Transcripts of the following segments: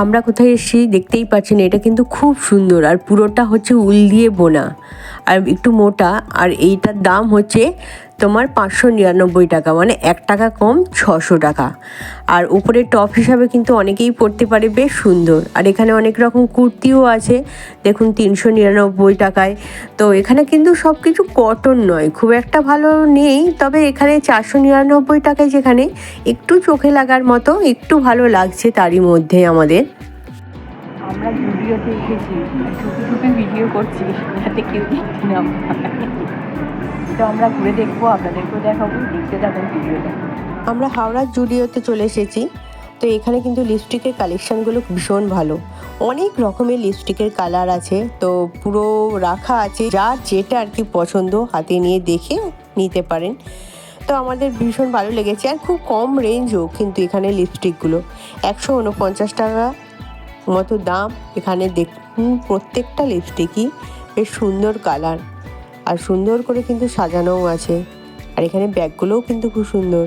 আমরা কোথায় এসেছি দেখতেই পাচ্ছেন, এটা কিন্তু খুব সুন্দর। আর পুরোটা হচ্ছে উল দিয়ে বোনা। আর একটু মোটা, আর এইটার দাম হচ্ছে তোমার পাঁচশো নিরানব্বই টাকা মানে এক টাকা কম ছশো টাকা। আর উপরে টপ হিসাবে কিন্তু অনেকেই পরতে পারে বেশ সুন্দর। আর এখানে অনেক রকম কুর্তিও আছে, দেখুন তিনশো নিরানব্বই টাকায়। তো এখানে কিন্তু সব কিছু কটন নয়, খুব একটা ভালো নেই, তবে এখানে চারশো নিরানব্বই টাকায় যেখানে একটু চোখে লাগার মতো, একটু ভালো লাগছে তারই মধ্যে আমাদের। আমরা ভিডিওতে এসেছি ভিডিও করছি যাতে কেউ দেখতে না তো আমরা ঘুরে দেখব, আপনাদেরকেও দেখাবো, দেখতে থাকুন ভিডিওটা। আমরা হাওড়ার জুডিওতে চলে এসেছি, তো এখানে কিন্তু লিপস্টিকের কালেকশানগুলো ভীষণ ভালো। অনেক রকমের লিপস্টিকের কালার আছে, তো পুরো রাখা আছে, যার যেটা আর কি পছন্দ হাতে নিয়ে দেখে নিতে পারেন। তো আমাদের ভীষণ ভালো লেগেছে, আর খুব কম রেঞ্জও কিন্তু এখানে লিপস্টিকগুলো একশো উনপঞ্চাশ টাকা মতো দাম, এখানে দেখুন প্রত্যেকটা লিপস্টিকই বেশ সুন্দর কালার আর সুন্দর করে কিন্তু সাজানোও আছে। আর এখানে ব্যাগগুলোও কিন্তু খুব সুন্দর।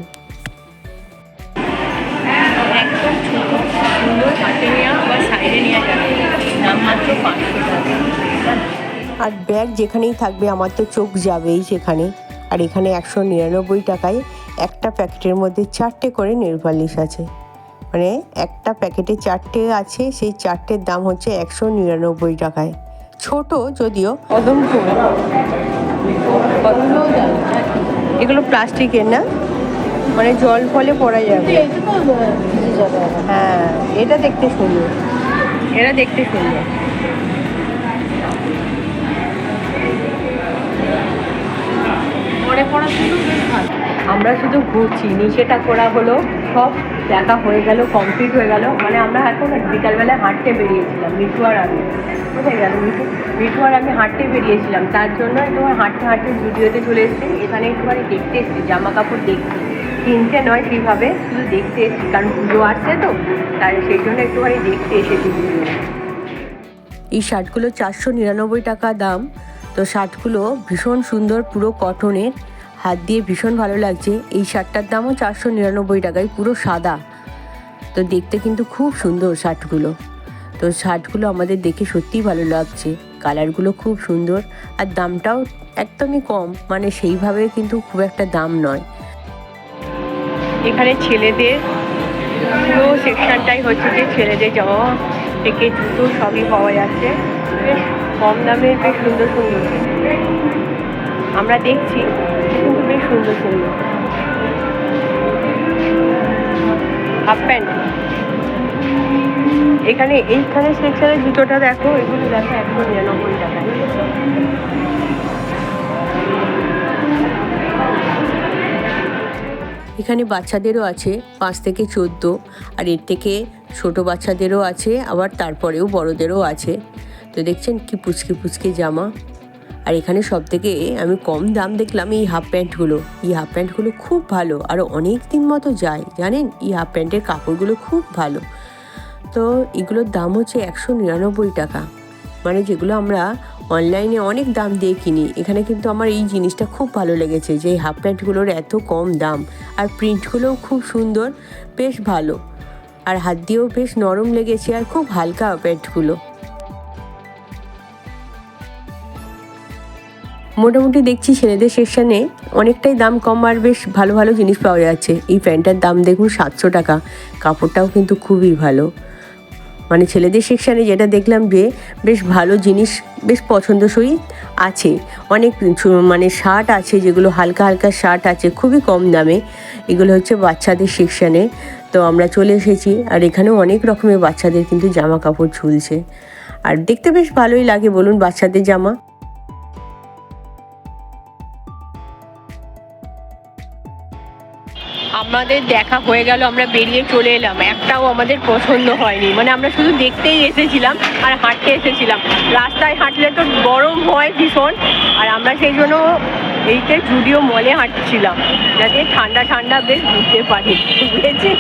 আর ব্যাগ যেখানেই থাকবে, আমার তো চোখ যাবেই সেখানে। আর এখানে একশো নিরানব্বই টাকায় একটা প্যাকেটের মধ্যে চারটে করে নেল পালিশ আছে। মানে একটা প্যাকেটে চারটে আছে, সেই চারটের দাম হচ্ছে একশো নিরানব্বই টাকায়। ছোট যদিও। কদম এগুলো প্লাস্টিকের না? মানে জল ফলে পড়া যাবে। হ্যাঁ এটা দেখতে সুন্দর। এরা দেখতে সুন্দর। আমরা শুধু ঘুরছি নিচেটা করা হলো, সব দেখা হয়ে গেল কমপ্লিট হয়ে গেল। মানে আমরা এখন বিকালবেলায় হাঁটতে বেরিয়েছিলাম, মিঠু আর আমি। কোথায় গেল? মিঠু মিঠু আর আমি হাঁটতে বেরিয়েছিলাম। তার জন্য তোমার হাঁটতে হাঁটতে জুডিওতে চলে এসেছি। এখানে একটুখানি দেখতে এসেছি জামা কাপড় দেখছি কিনতে নয় সেইভাবে শুধু দেখতে এসেছি, কারণ পুজো আসছে তো, তাই সেই জন্য একটুখানি দেখতে এসেছি এই শার্টগুলো চারশো নিরানব্বই টাকা দাম। তো শার্টগুলো ভীষণ সুন্দর, পুরো কটনের হাত দিয়ে ভীষণ ভালো লাগছে। এই শার্টটার দামও চারশো নিরানব্বই টাকায়, পুরো সাদা। তো দেখতে কিন্তু খুব সুন্দর শার্টগুলো। তো শার্টগুলো আমাদের দেখে সত্যিই ভালো লাগছে। কালারগুলো খুব সুন্দর আর দামটাও একদমই কম মানে সেইভাবে কিন্তু খুব একটা দাম নয়। এখানে ছেলেদের পুরো সেকশনটাই হচ্ছে যে ছেলেদের জামা থেকে জুতো সবই পাওয়া যাচ্ছে। বেশ কম দামে বেশ সুন্দর সুন্দর। আমরা দেখছি, কিন্তু বেশ সুন্দর সুন্দর। হাফ প্যান্ট এখানে এইখানে সেকশনের জুতোটা দেখো, এগুলো দেখো একশো নিরানব্বই টাকায়। এখানে বাচ্চাদেরও আছে, পাঁচ থেকে চোদ্দ, আর এর থেকে ছোট বাচ্চাদেরও আছে, আবার তারপরেও বড়দেরও আছে। তো দেখছেন কি পুচকে পুচকে জামা। আর এখানে সব থেকে আমি কম দাম দেখলাম এই হাফ প্যান্টগুলো এই হাফ প্যান্টগুলো খুব ভালো, আর অনেক দিন মতো যায়, জানেন? এই হাফ প্যান্টের কাপড়গুলো খুব ভালো। তো এগুলোর দাম হচ্ছে একশো নিরানব্বই টাকা। মানে যেগুলো আমরা অনলাইনে অনেক দাম দিয়ে কিনি। এখানে কিন্তু আমার এই জিনিসটা খুব ভালো লেগেছে যে এই হাফ প্যান্টগুলোর এত কম দাম। আর প্রিন্টগুলোও খুব সুন্দর, বেশ ভালো। আর হাত দিয়েও বেশ নরম লেগেছে আর খুব হালকা প্যান্টগুলো। মোটামুটি দেখছি ছেলেদের সেকশানে অনেকটাই দাম কম আর বেশ ভালো ভালো জিনিস পাওয়া যাচ্ছে। এই প্যান্টটার দাম দেখুন সাতশো টাকা। কাপড়টাও কিন্তু খুবই ভালো। মানে ছেলেদের সেকশানে যেটা দেখলাম যে বেশ ভালো জিনিস বেশ পছন্দসই আছে। অনেক মানে শার্ট আছে যেগুলো হালকা হালকা শার্ট আছে, খুবই কম দামে। এগুলো হচ্ছে বাচ্চাদের সেকশানে। তো আমরা চলে এসেছি আর এখানে অনেক রকমের বাচ্চাদের কিন্তু জামা কাপড় ঝুলছে। আর দেখতে বেশ ভালোই লাগে বলুন বাচ্চাদের জামা। আমাদের দেখা হয়ে গেল, আমরা বেরিয়ে চলে এলাম। একটাও আমাদের পছন্দ হয়নি। মানে আমরা শুধু দেখতেই এসেছিলাম আর হাঁটতে এসেছিলাম। রাস্তায় হাঁটলে তো গরম হয় ভীষণ। আর আমরা সেই জন্য এইটা জুডিও মলে হাঁটছিলাম। যাতে ঠান্ডা ঠান্ডা বেশ বুঝতে পারি। বুঝেছি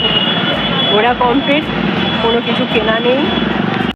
ওরা কমপ্লিট কোনো কিছু কেনা নেই।